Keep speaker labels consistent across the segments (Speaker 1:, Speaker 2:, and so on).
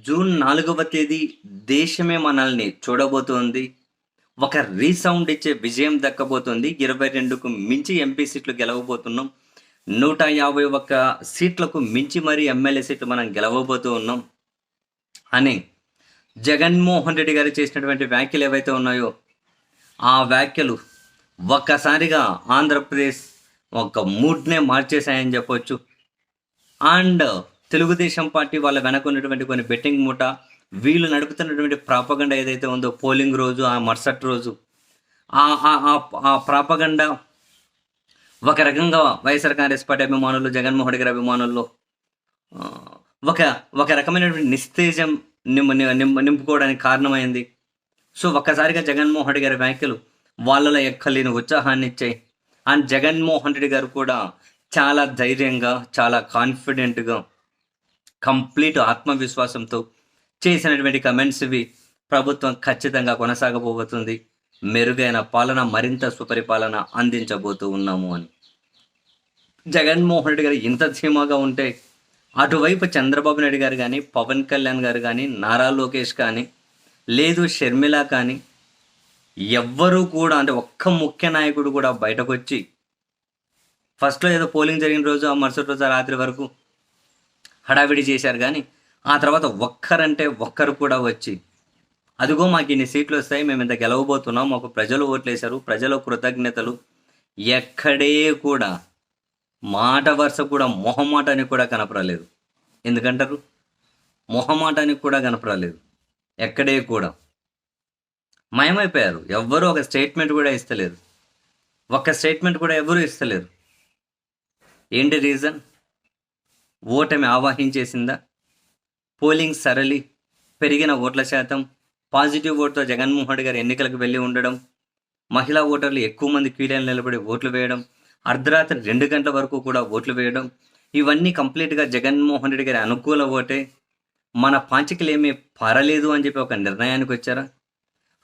Speaker 1: June నాలుగవ తేదీ దేశమే మనల్ని చూడబోతోంది. ఒక రీసౌండ్ ఇచ్చే విజయం దక్కబోతోంది. ఇరవై రెండుకు మించి ఎంపీ సీట్లు గెలవబోతున్నాం. నూట యాభై ఒక్క సీట్లకు మించి మరీ ఎమ్మెల్యే సీట్లు మనం గెలవబోతూ ఉన్నాం అని జగన్మోహన్ రెడ్డి గారు చేసినటువంటి వ్యాఖ్యలు ఏవైతే ఉన్నాయో ఆ వ్యాఖ్యలు ఒక్కసారిగా ఆంధ్రప్రదేశ్ ఒక మూడ్నే మార్చేశాయని చెప్పొచ్చు. అండ్ తెలుగుదేశం పార్టీ వాళ్ళ వెనక ఉన్నటువంటి కొన్ని బెట్టింగ్ మూట వీళ్ళు నడుపుతున్నటువంటి ప్రాపగండ ఏదైతే ఉందో పోలింగ్ రోజు ఆ మరుసటి రోజు ఆ ఆ- ఆ- ఆ ప్రాపగండ ఒక రకంగా వైఎస్ఆర్ కాంగ్రెస్ పార్టీ అభిమానులు జగన్మోహన్ రెడ్డి గారి అభిమానుల్లో ఒక ఒక రకమైనటువంటి నిస్తేజం నింపు నింపుకోవడానికి కారణమైంది. సో ఒక్కసారిగా జగన్మోహన్ రెడ్డి గారి వ్యాఖ్యలు వాళ్ళలో ఎక్కలేని ఉత్సాహాన్ని ఇచ్చాయి. అండ్ జగన్మోహన్ రెడ్డి గారు కూడా చాలా ధైర్యంగా చాలా కాన్ఫిడెంట్గా కంప్లీట్ ఆత్మవిశ్వాసంతో చేసినటువంటి కమెంట్స్ ఇవి ప్రభుత్వం ఖచ్చితంగా కొనసాగబోతుంది. మెరుగైన పాలన మరింత సుపరిపాలన అందించబోతూ ఉన్నాము అని. జగన్మోహన్ రెడ్డి గారు ఇంత ధీమాగా ఉంటే అటువైపు చంద్రబాబు నాయుడు గారు కానీ పవన్ కళ్యాణ్ గారు కానీ నారా లోకేష్ కానీ లేదు షర్మిల కానీ ఎవ్వరూ కూడా అంటే ఒక్క ముఖ్య నాయకుడు కూడా బయటకు వచ్చి ఫస్ట్లో ఏదో పోలింగ్ జరిగిన రోజు ఆ మరుసటి రోజు రాత్రి వరకు హడావిడి చేశారు కానీ ఆ తర్వాత ఒక్కరంటే ఒక్కరు కూడా వచ్చి అదిగో మాకు ఇన్ని సీట్లు వస్తాయి మేము ఇంత గెలవబోతున్నాం మాకు ప్రజలు ఓట్లేశారు ప్రజల కృతజ్ఞతలు. ఎక్కడే కూడా మాట వరుస కూడా మొహమాటానికి కూడా కనపడలేదు. ఎందుకంటారు? మొహమాటానికి కూడా కనపడలేదు. ఎక్కడే కూడా. మయమైపోయారు. ఎవ్వరూ ఒక స్టేట్మెంట్ కూడా ఇస్తలేరు ఒక్క స్టేట్మెంట్ కూడా ఎవరూ ఇస్తలేరు ఏంటి రీజన్? ఓటమి ఆవాహించేసిందా? పోలింగ్ సరళి పెరిగిన ఓట్ల శాతం పాజిటివ్ ఓటుతో జగన్మోహన్ రెడ్డి గారు ఎన్నికలకు వెళ్ళి ఉండడం మహిళా ఓటర్లు ఎక్కువ మంది క్యూలైన్ నిలబడి ఓట్లు వేయడం అర్ధరాత్రి రెండు గంటల వరకు కూడా ఓట్లు వేయడం ఇవన్నీ కంప్లీట్గా జగన్మోహన్ రెడ్డి గారి అనుకూల ఓటే. మన పాంచికలేమీ పారలేదు అని చెప్పి ఒక నిర్ణయానికి వచ్చారా?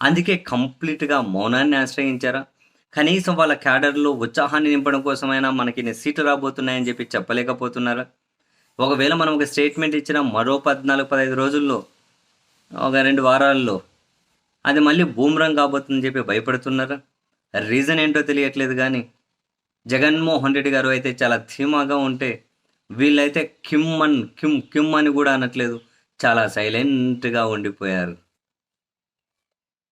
Speaker 1: అందుకే కంప్లీట్గా మౌనాన్ని ఆశ్రయించారా? కనీసం వాళ్ళ క్యాడర్లో ఉత్సాహాన్ని నింపడం కోసమైనా మనకి ఇన్ని సీట్లు రాబోతున్నాయని చెప్పి చెప్పలేకపోతున్నారా? ఒకవేళ మనం ఒక స్టేట్మెంట్ ఇచ్చిన మరో పద్నాలుగు పదహైదు రోజుల్లో ఒక రెండు వారాల్లో అది మళ్ళీ బూమ్రంగ్ కాబోతుందని చెప్పి భయపడుతున్నారా? రీజన్ ఏంటో తెలియట్లేదు కానీ జగన్మోహన్ రెడ్డి గారు అయితే చాలా ధీమాగా ఉంటే వీళ్ళైతే కిమ్ అన్ కిమ్ కిమ్ అని కూడా అనట్లేదు చాలా సైలెంట్గా ఉండిపోయారు.